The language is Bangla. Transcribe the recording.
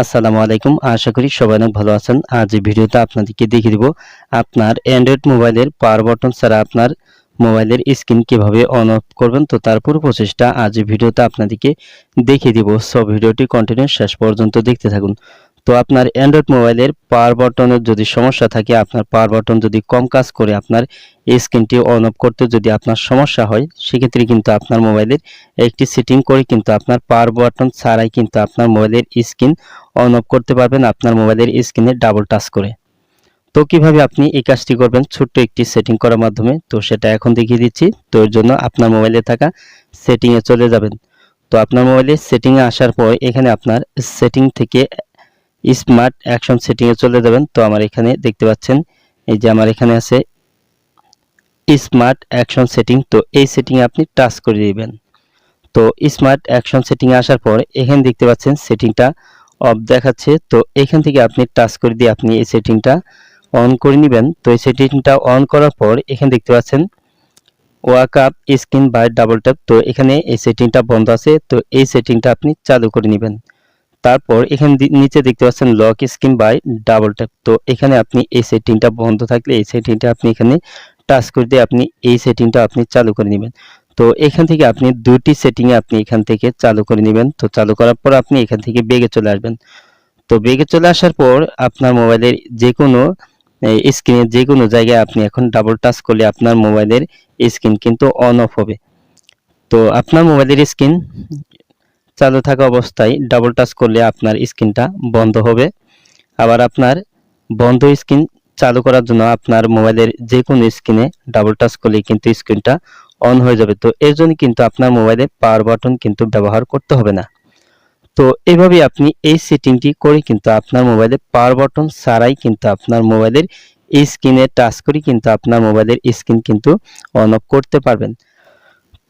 আসসালামু আলাইকুম। আশা করি সবাই অনেক ভালো আছেন। আজ ভিডিওতে আপনাদেরকে দেখিয়ে দেব আপনার অ্যান্ড্রয়েড মোবাইলের পাওয়ার বাটন ছাড়া আপনার মোবাইলের স্ক্রিন কীভাবে অন অফ করবেন। তো তার পুরো প্রসেসটা আজ ভিডিওতে আপনাদেরকে দেখিয়ে দিব। সব ভিডিওটি কন্টিনিউ শেষ পর্যন্ত দেখতে থাকুন। তো আপনার অ্যান্ড্রয়েড মোবাইলের পাওয়ার বাটনের যদি সমস্যা থাকে, আপনার পাওয়ার বাটন যদি কম কাজ করে আপনার এই স্ক্রিনটি অন অফ করতে যদি আপনার সমস্যা হয়, সেক্ষেত্রে কিন্তু আপনার মোবাইলের একটি সেটিং করে কিন্তু আপনার পাওয়ার বাটন ছাড়াই কিন্তু আপনার মোবাইলের স্ক্রিন অন অফ করতে পারবেন, আপনার মোবাইলের স্ক্রিনে ডাবল টাচ করে। তো কীভাবে আপনি এই কাজটি করবেন? ছোট্ট একটি সেটিং করার মাধ্যমে। তো সেটা এখন দেখিয়ে দিচ্ছি। তো এর জন্য আপনার মোবাইলে থাকা সেটিংয়ে চলে যাবেন। তো আপনার মোবাইলে সেটিংয়ে আসার পর এখানে আপনার সেটিং থেকে স্মার্ট অ্যাকশন সেটিংয়ে চলে যাবেন। তো আমার এখানে দেখতে পাচ্ছেন, এই যে আমার এখানে আছে স্মার্ট অ্যাকশন সেটিং। তো এই সেটিংয়ে আপনি টাচ করে দিবেন। তো স্মার্ট অ্যাকশন সেটিংয়ে আসার পর এখানে দেখতে পাচ্ছেন সেটিংটা অফ দেখাচ্ছে। তো এখান থেকে আপনি টাচ করে দিয়ে আপনি এই সেটিংটা অন করে নেবেন। তো এই সেটিংটা অন করার পর এখানে দেখতে পাচ্ছেন wake up screen by double tap. তো এখানে এই সেটিংটা বন্ধ আছে। তো এই সেটিংটা আপনি চালু করে নেবেন। তারপর এখানে নিচে দেখতে পাচ্ছেন lock screen by double tap তো এখানে আপনি এই সেটিংটা বন্ধ থাকলে এই সেটিংটা আপনি এখানে টাচ করে দিয়ে আপনি এই সেটিংটা আপনি চালু করে নেবেন। তো এখান থেকে আপনি দুটি সেটিংয়ে আপনি এখান থেকে চালু করে নেবেন। তো চালু করার পর আপনি এখান থেকে বেগে চলে আসবেন। তো বেগে চলে আসার পর আপনার মোবাইলের যে কোনো স্ক্রিনের যে কোনো জায়গায় আপনি এখন ডাবল টাচ করলে আপনার মোবাইলের স্ক্রিন কিন্তু অন অফ হবে। তো আপনার মোবাইলের স্ক্রিন চালু থাকা অবস্থায় ডাবল টাচ করলে আপনার স্ক্রিনটা বন্ধ হবে। আবার আপনার বন্ধ স্ক্রিন চালু করার জন্য আপনার মোবাইলের যে কোনো স্ক্রিনে ডাবল টাচ করলে কিন্তু স্ক্রিনটা অন হয়ে যাবে। তো এর জন্য কিন্তু আপনার মোবাইলে পাওয়ার বাটন কিন্তু ব্যবহার করতে হবে না। তো এইভাবে আপনি এই সেটিংটি করে কিন্তু আপনার মোবাইলে পাওয়ার বাটন ছাড়াই কিন্তু আপনার মোবাইলের স্ক্রিনে টাচ করে কিন্তু আপনার মোবাইলের স্ক্রিন কিন্তু অন অফ করতে পারবেন।